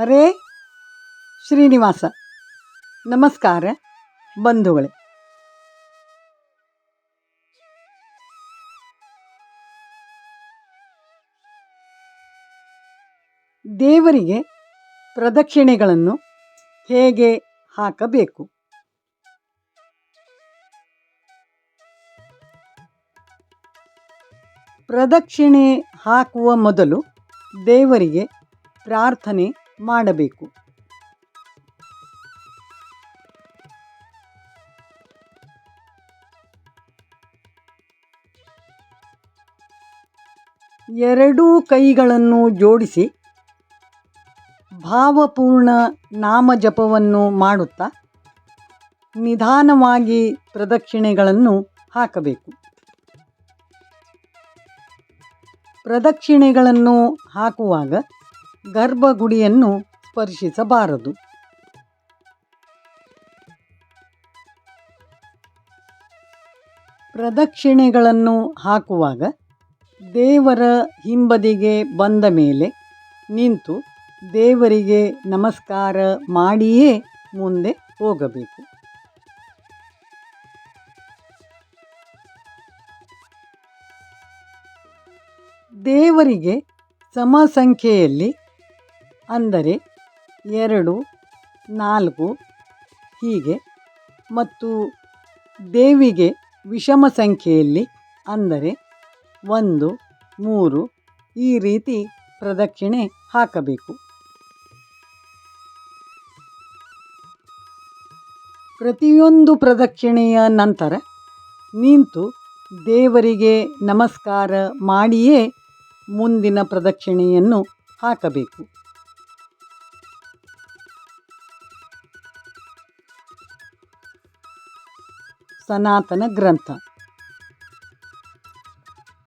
ಹರೇ ಶ್ರೀನಿವಾಸ. ನಮಸ್ಕಾರ ಬಂಧುಗಳೇ. ದೇವರಿಗೆ ಪ್ರದಕ್ಷಿಣೆಗಳನ್ನು ಹೇಗೆ ಹಾಕಬೇಕು? ಪ್ರದಕ್ಷಿಣೆ ಹಾಕುವ ಮೊದಲು ದೇವರಿಗೆ ಪ್ರಾರ್ಥನೆ ಮಾಡಬೇಕು. ಎರಡೂ ಕೈಗಳನ್ನು ಜೋಡಿಸಿ ಭಾವಪೂರ್ಣ ನಾಮಜಪವನ್ನು ಮಾಡುತ್ತಾ ನಿಧಾನವಾಗಿ ಪ್ರದಕ್ಷಿಣೆಗಳನ್ನು ಹಾಕಬೇಕು. ಪ್ರದಕ್ಷಿಣೆಗಳನ್ನು ಹಾಕುವಾಗ ಗರ್ಭಗುಡಿಯನ್ನು ಸ್ಪರ್ಶಿಸಬಾರದು. ಪ್ರದಕ್ಷಿಣೆಗಳನ್ನು ಹಾಕುವಾಗ ದೇವರ ಹಿಂಬದಿಗೆ ಬಂದ ಮೇಲೆ ನಿಂತು ದೇವರಿಗೆ ನಮಸ್ಕಾರ ಮಾಡಿಯೇ ಮುಂದೆ ಹೋಗಬೇಕು. ದೇವರಿಗೆ ಸಮ ಸಂಖ್ಯೆಯಲ್ಲಿ ಅಂದರೆ ಎರಡು, ನಾಲ್ಕು, ಹೀಗೆ. ಮತ್ತು ದೇವಿಗೆ ವಿಷಮ ಸಂಖ್ಯೆಯಲ್ಲಿ ಅಂದರೆ ಒಂದು, ಮೂರು ಈ ರೀತಿ ಪ್ರದಕ್ಷಿಣೆ ಹಾಕಬೇಕು. ಪ್ರತಿಯೊಂದು ಪ್ರದಕ್ಷಿಣೆಯ ನಂತರ ನಿಂತು ದೇವರಿಗೆ ನಮಸ್ಕಾರ ಮಾಡಿಯೇ ಮುಂದಿನ ಪ್ರದಕ್ಷಿಣೆಯನ್ನು ಹಾಕಬೇಕು. ಸನಾತನ ಗ್ರಂಥ.